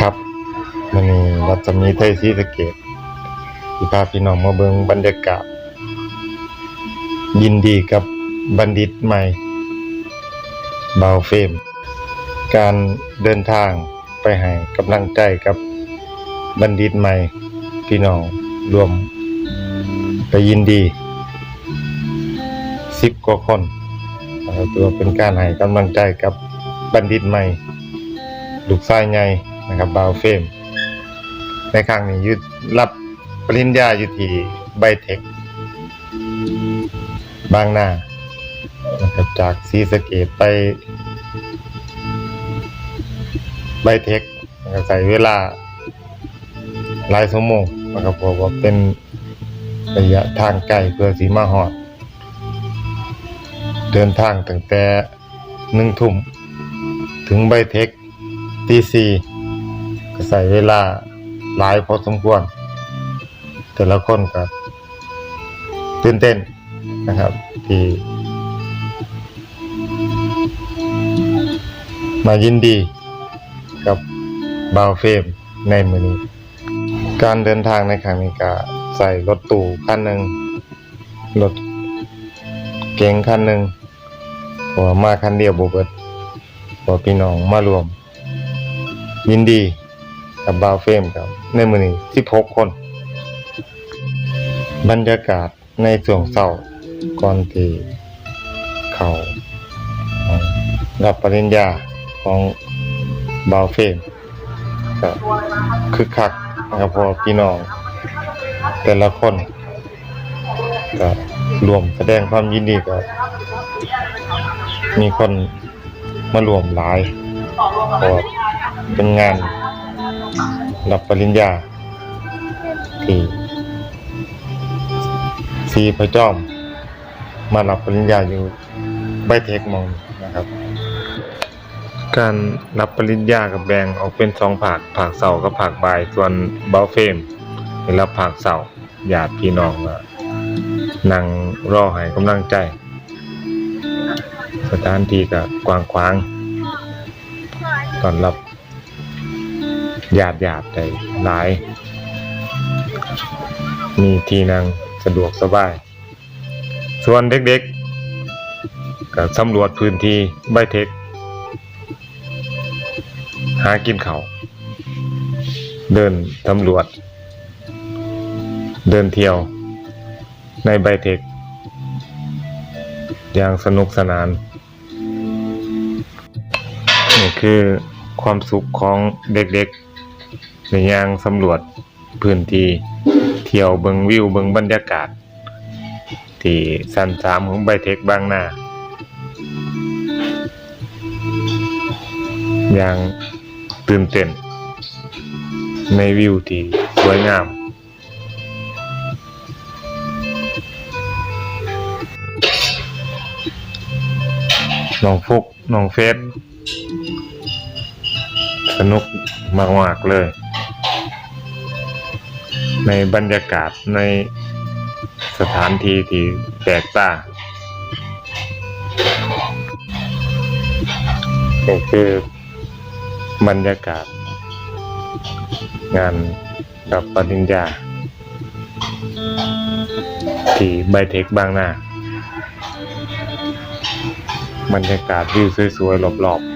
ครับมันนี้รัศมีไทยศรีสะเกดที่พาพี่น้องมาเบิงบรรยากาศ ยินดีกับบัณฑิตใหม่บาวเฟม การเดินทางไปให้กำลังใจกับบัณฑิตใหม่พี่น้องรวมไปยินดีสิบกว่าคนตัวเป็นการให้กำลังใจกับบัณฑิตใหม่ลูกชายใหญ่ นะครับบาวเฟมในครั้งนี้ยึดรับปริญญาอยู่ที่ไบเทคบางนานะครับจากศรีสเกดไปไบเทคนะครับใส่เวลาหลายชั่วโมงนะครับเพราะว่าเป็นระยะทางไกลเพื่อสีมาหอด เดินทางตั้งแต่หนึ่งทุ่มถึงไบเทคตีสี่ ก็ใส่เวลาหลายพอสมควร แต่ละคนก็ตื่นเต้นนะครับ ที่มายินดีกับบาวเฟมในมือนี้ การเดินทางในครั้งนี้ก็ใส่รถตู้คันหนึ่งรถเก๋งคันหนึ่งเพราะว่ามาคันเดียวบเบิดเพอพี่น้องมารวม ยินดี กับบาวเฟมครับ ในมือนี้16 คน บรรยากาศในช่วงเช้าก่อนที่เขารับปริญญาของบาวเฟมก็คึกคักนะครับพอพี่น้อง แต่ละคนก็รวมแสดงความยินดีกับมีคนมารวมหลายพราะว่าเป็นงาน รับปริญญา ที่สีพระจอม มารับปริญญาอยู่ใบเทคมองนะครับ การรับปริญญากับแบงออกเป็นสองภาคภาคเสากับภาคบ่ายส่วนเบาเฟมเป็นรับภาคเสาร์ญาติพี่น้องก็นั่งรอให้กำลังใจ สถานที่ก็กว้างขวางตอนรับ ญาติญาติได้หลาย มีที่นั่งสะดวกสบาย ส่วนเด็กๆก็สำรวจพื้นที่ใบเทค หากินเขาเดินตำรวจ เดินเที่ยวในใบเทค อย่างสนุกสนาน นี่คือความสุขของเด็กๆ ในย่างสำรวจพื้นที่เที่ยวเบิงวิวเบิงบรรยากาศ ที่สันสามของไบเทคบางนาอย่างตื่นเต้น ในวิวที่สวยงามน้องฟุกน้องเฟสสนุกมากๆเลย ในบรรยากาศในสถานที่ที่แปลกตาก็คือบรรยากาศ งานรับปริญญา ที่ไบเทคบางนาบรรยากาศวิวสวยๆรอบๆ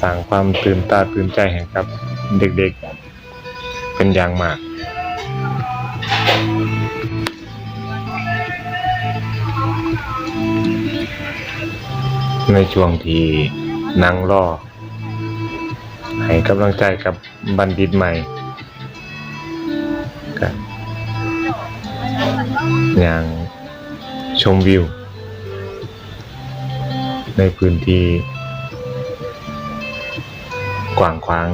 สร้างความตื่นตาตื่นใจให้กับ เด็กๆ เป็นอย่างมาก ในช่วงที่นั่งรอ ให้กำลังใจกับบัณฑิตใหม่ก็อย่างชมวิว ในพื้นที่กว้างขวาง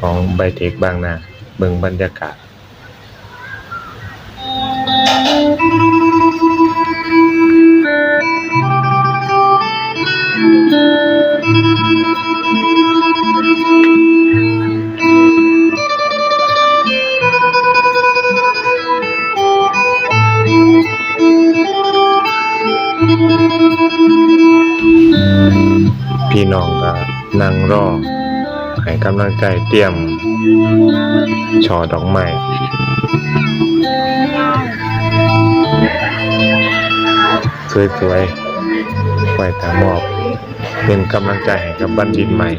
ของไบเทคบางนาเบิ่งบรรยากาศพี่น้องก็นั่งรอ ให้กำลังใจเตรียมช่อดอกไม้สวยๆไว้ตามอบเป็นกำลังใจให้กับบัณฑิตใหม่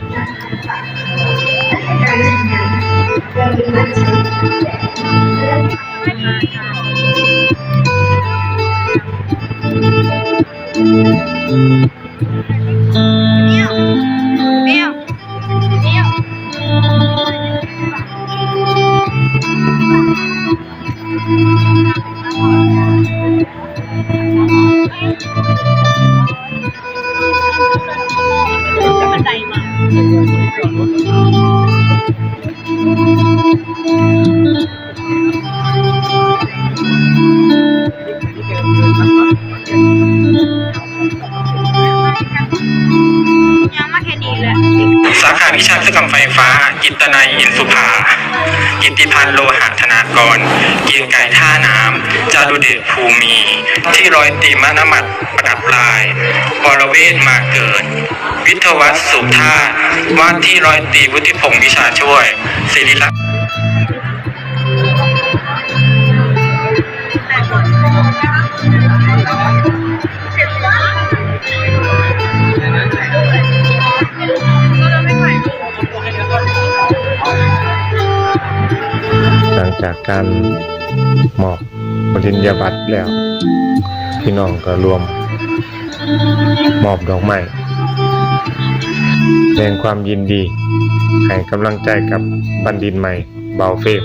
ติพันธ์โลหะธนากร เกียงไก่ท่าน้ำจารุเดชภูมิที่ร้อยตีมานมัดประดับลาย วรเวศมาเกิด วิทวัฒสุธาว่าที่ร้อยตีวุฒิพงศ์วิชาช่วยศิริลักษ จากการมอบปริญญาบัตรแล้ว พี่น้องก็รวม มอบดอกไม้แสดงความยินดี ให้กำลังใจกับบัณฑิตใหม่เบาเฟม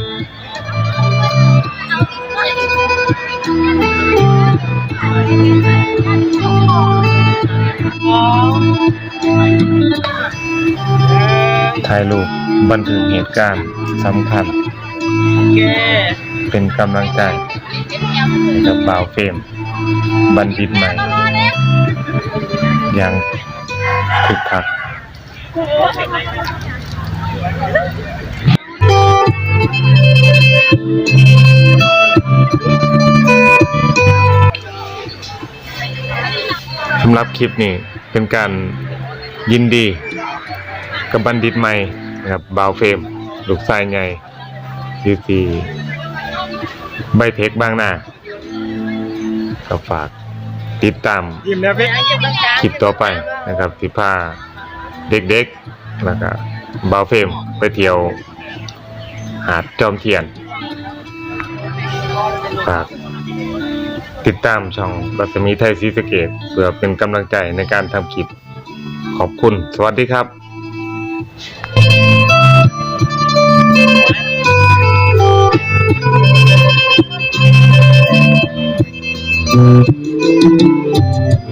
ถ่ายรูปบันทึกเหตุการณ์สำคัญ เป็นกำลังใจให้กับบ่าวเฟรมบัณฑิตใหม่ อย่างคึกคักสำหรับคลิปนี้เป็นการยินดีกับบัณฑิตใหม่นะครับบาวเฟรมลูกชายใหญ่ อยู่ที่ใบเทคบางหน้าก็ฝากติดตามยิ้มแล้วพี่คลิปต่อไปนะครับที่พาเด็กๆแล้วก็บาวเฟรมไปเที่ยวหาดจอมเทียนฝากติดตามช่องรัศมีไทยศรีสะเกดเพื่อเป็นกำลังใจในการทำคลิป ขอบคุณ สวัสดีครับเ Thank you.